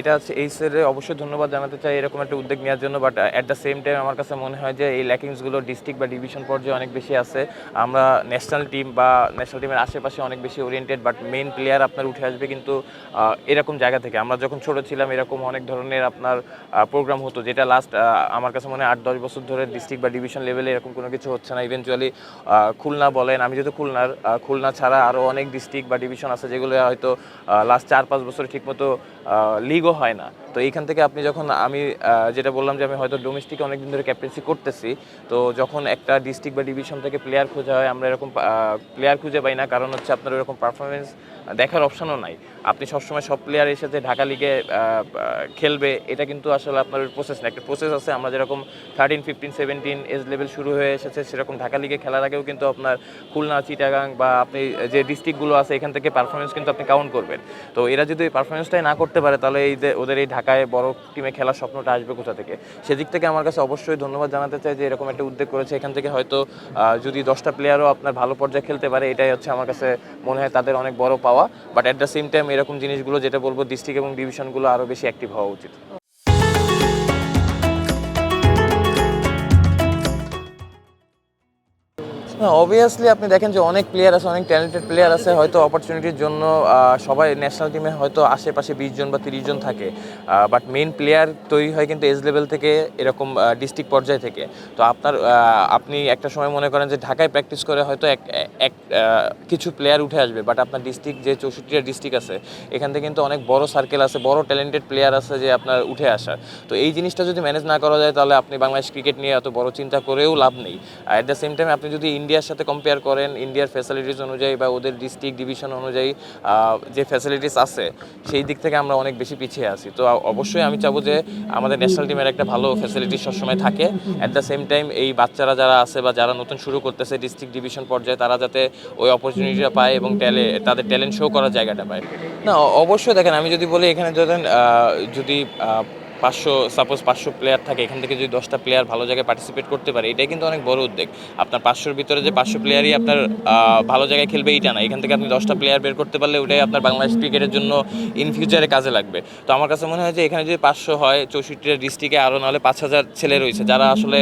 এটা হচ্ছে এই স্যারে অবশ্যই ধন্যবাদ জানাতে চাই, এরকম একটা উদ্যোগ নেওয়ার জন্য but at the same time আমার কাছে মনে হয় যে এই ল্যাকিংসগুলো ডিস্ট্রিক্ট বা ডিভিশন পর্যায়ে অনেক বেশি আছে। আমরা ন্যাশনাল টিম বা ন্যাশনাল টিমের আশেপাশে অনেক বেশি ওরিয়েন্টেড বাট মেইন প্লেয়ার আপনার উঠে আসবে কিন্তু এরকম জায়গা থেকে। আমরা যখন ছোট ছিলাম এরকম অনেক ধরনের আপনার প্রোগ্রাম হতো, যেটা লাস্ট আমার কাছে মনে হয় আট দশ বছর ধরে ডিস্ট্রিক্ট বা ডিভিশন লেভেলে এরকম কোনো কিছু হচ্ছে না। ইভেনচুয়ালি খুলনা বলেন, আমি যেহেতু খুলনার খুলনা ছাড়া আরও অনেক ডিস্ট্রিক্ট বা ডিভিশন আছে যেগুলো হয়তো লাস্ট চার পাঁচ বছর ঠিকমতো লিগও হয় না। তো এইখান থেকে আপনি যখন আমি যেটা বললাম যে আমি হয়তো ডোমেস্টিকে অনেকদিন ধরে ক্যাপ্টেন্সি করতেছি, তো যখন একটা ডিস্ট্রিক্ট বা ডিভিশন থেকে প্লেয়ার খোঁজা হয়, আমরা এরকম প্লেয়ার খুঁজে পাই না। কারণ হচ্ছে আপনার এরকম পারফরমেন্স দেখার অপশনও নাই। আপনি সবসময় সব প্লেয়ারের সাথে ঢাকা লিগে খেলবে, এটা কিন্তু আসলে আপনার প্রসেস না। একটা প্রসেস আছে, আমরা যেরকম thirteen fifteen seventeen age level শুরু হয়ে এসেছে, সেরকম ঢাকা লিগে খেলার আগেও কিন্তু আপনার খুলনা, চিটাগাং বা আপনি যে ডিস্ট্রিক্টগুলো আছে, এখান থেকে পারফরমেন্স কিন্তু আপনি কাউন্ট করবেন। তো এরা যদি পারফরমেন্সটাই না করতে পারে, তাহলে এই যে ওদের এই ঢাকায় বড় টিমে খেলার স্বপ্নটা আসবে কোথা থেকে? সেদিক থেকে আমার কাছে অবশ্যই ধন্যবাদ জানাতে চাই যে এরকম একটা উদ্যোগ করেছে। এখান থেকে হয়তো যদি দশটা প্লেয়ারও আপনার ভালো পর্যায়ে খেলতে পারে, এটাই হচ্ছে আমার কাছে মনে হয় তাদের অনেক বড় পাওয়া। But at the same time এরকম জিনিসগুলো, যেটা বলব ডিস্ট্রিক্ট এবং ডিভিশনগুলো আরও বেশি অ্যাক্টিভ হওয়া উচিত। অবভিয়াসলি আপনি দেখেন যে অনেক প্লেয়ার আছে, অনেক ট্যালেন্টেড প্লেয়ার আছে, হয়তো অপরচুনিটির জন্য সবাই ন্যাশনাল টিমে হয়তো আশেপাশে বিশ জন বা তিরিশ জন থাকে। বাট মেইন প্লেয়ার তৈরি হয় কিন্তু এজ লেভেল থেকে, এরকম ডিস্ট্রিক্ট পর্যায় থেকে। তো আপনার আপনি একটা সময় মনে করেন যে ঢাকায় প্র্যাকটিস করে হয়তো এক এক কিছু প্লেয়ার উঠে আসবে বাট আপনার ডিস্ট্রিক্ট যে চৌষট্টিটা ডিস্ট্রিক্ট আছে, এখান থেকে কিন্তু অনেক বড় সার্কেল আছে, বড় ট্যালেন্টেড প্লেয়ার আছে যে আপনার উঠে আসার। তো এই জিনিসটা যদি ম্যানেজ না করা যায়, তাহলে আপনি বাংলাদেশ ক্রিকেট নিয়ে এত বড় চিন্তা করেও লাভ নেই। অ্যাট দ্য সেম টাইম আপনি যদি ইন্ডিয়ার সাথে কম্পেয়ার করেন, ইন্ডিয়ার ফ্যাসিলিটিস অনুযায়ী বা ওদের ডিস্ট্রিক্ট ডিভিশন অনুযায়ী যে ফ্যাসিলিটিস আছে, সেই দিক থেকে আমরা অনেক বেশি পিছিয়ে আছি। তো অবশ্যই আমি চাবো যে আমাদের ন্যাশনাল টিমের একটা ভালো ফ্যাসিলিটি সবসময় থাকে। অ্যাট দ্য সেম টাইম এই বাচ্চারা যারা আছে বা যারা নতুন শুরু করতেছে ডিস্ট্রিক্ট ডিভিশন পর্যায়ে, তারা যাতে ওই অপরচুনিটিটা পায় এবং ট্যালে তাদের ট্যালেন্ট শো করার জায়গাটা পায়। না, অবশ্যই দেখেন, আমি যদি বলি এখানে ধরেন যদি পাঁচশো সাপোজ পাঁচশো প্লেয়ার থাকে, এখান থেকে যদি দশটা প্লেয়ার ভালো জায়গায় পার্টিসিপেট করতে পারে, এটাই কিন্তু অনেক বড় উদ্যোগ আপনার পাঁচশোর ভিতরে যে পাঁচশো প্লেয়ারই আপনার ভালো জায়গায় খেলবে, এইটা না। এখান থেকে আপনি দশটা প্লেয়ার বের করতে পারলে ওটাই আপনার বাংলাদেশ ক্রিকেটের জন্য ইন ফিউচারে কাজে লাগবে। তো আমার কাছে মনে হয় যে এখানে যদি পাঁচশো হয়, চৌষট্টিটা ডিস্ট্রিক্টে আরও নাহলে পাঁচ হাজার ছেলে রয়েছে, যারা আসলে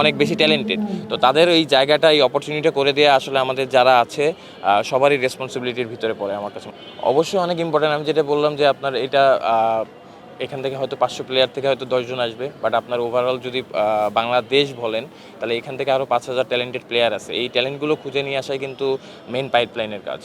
অনেক বেশি ট্যালেন্টেড তো তাদের এই জায়গাটা, এই অপরচুনিটিটা করে দেওয়া আসলে আমাদের যারা আছে সবারই রেসপন্সিবিলিটির ভিতরে পড়ে আমার কাছে। অবশ্যই অনেক ইম্পর্টেন্ট আমি যেটা বললাম যে আপনার এটা এখান থেকে হয়তো পাঁচশো প্লেয়ার থেকে হয়তো দশজন আসবে বাট আপনার ওভারঅল যদি বাংলাদেশ বলেন, তাহলে এখান থেকে আরও পাঁচ হাজার ট্যালেন্টেড প্লেয়ার আছে। এই ট্যালেন্টগুলো খুঁজে নিয়ে আসাই কিন্তু মেন পাইপলাইনের কাজ।